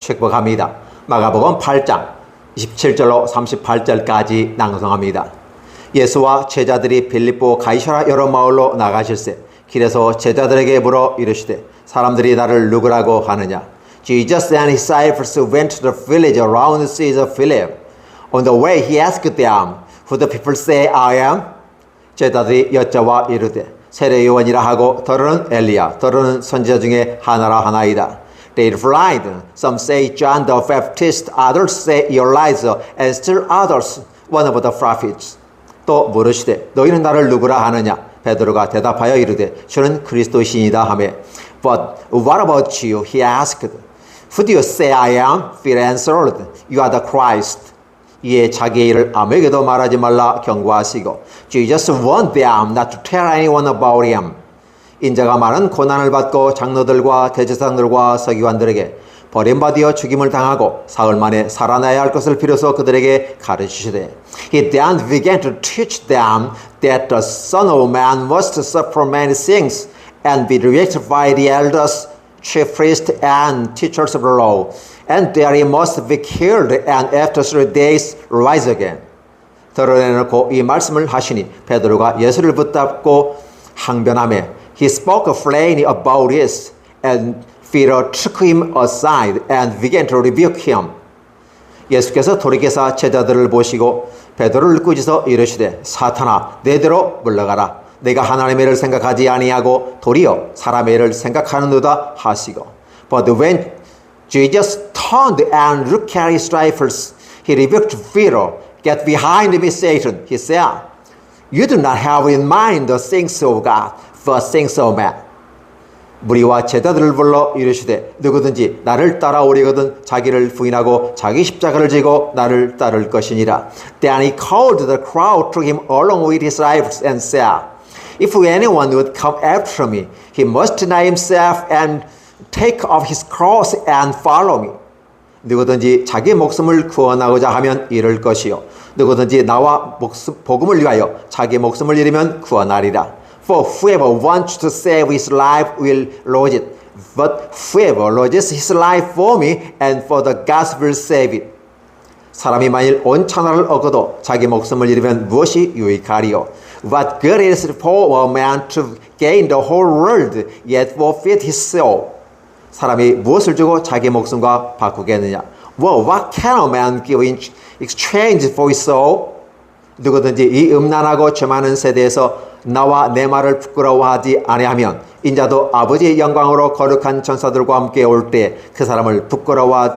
축복합니다. 마가복음 8장 27절로 38절까지 낭송합니다. 예수와 제자들이 빌립보 가이사라 여러 마을로 나가실세 길에서 제자들에게 물어 이르시되 사람들이 나를 누구라고 하느냐 Jesus and his disciples went to the village around the seas of Philip. On the way he asked them, Who the people say I am? 제자들이 여쭤와 이르되 세례 요한이라 하고 더러는 엘리야 더러는 선지자 중에 하나라 하나이다. They replied, Some say John the Baptist, others say Elijah, and still others one of the prophets. 또 물으시되 너희는 나를 누구라 하느냐? 베드로가 대답하여 이르되 저는 그리스도신이다 하매 But what about you? He asked. Who do you say I am? Philip answered, You are the Christ. 이에 자기의 일을 아무에게도 말하지 말라 경고하시고 Jesus warned them not to tell anyone about him. 인자가 많은 고난을 받고 장로들과 대제사장들과 서기관들에게 버림받아 죽임을 당하고 사흘 만에 살아나야 할 것을 비로소 그들에게 가르치시되 He then began to teach them that the Son of Man must suffer many things and be rejected by the elders, chief priests, and teachers of the law, and that he must be killed and after three days rise again. 드러내놓고 이 말씀을 하시니 베드로가 예수를 붙잡고 항변하며 He spoke plainly about this and Peter took him aside and began to rebuke him. 예수께서 돌이켜서 제자들을 보시고 베드로를 꾸짖어 이르시되 사탄아 내대로 물러가라 내가 하나님의 일을 생각하지 아니하고 도리어 사람의 일을 생각하는도다 하시고 But when Jesus turned and looked at his disciples he rebuked Peter Get behind me Satan he said You do not have in mind the things of God man 무리와 제자들을 불러 이르시되 누구든지 나를 따라오려거든 자기를 부인하고 자기 십자가를 지고 나를 따를 것이니라. Then he called the crowd to him along with his disciples and said, If anyone would come after me, he must deny himself and take up his cross and follow me. 누구든지 자기 목숨을 구원하고자 하면 잃을 것이요 누구든지 나와 목숨, 복음을 위하여 자기 목숨을 잃으면 구원하리라. For whoever wants to save his life will lose it. But whoever loses his life for me and for the gospel save it. 사람이 만일 온 천하를 얻어도 자기 목숨을 잃으면 무엇이 유익하리요? What good is for a man to gain the whole world yet forfeit his soul? 사람이 무엇을 주고 자기 목숨과 바꾸겠느냐? Well, what can a man give in exchange for his soul? 누구든지 이 음란하고 죄 많은 세대에서 나와 내 말을 부끄러워하지 아니하면 인자도 아버지의 영광으로 거룩한 천사들과 함께 올 때 그 사람을 부끄러워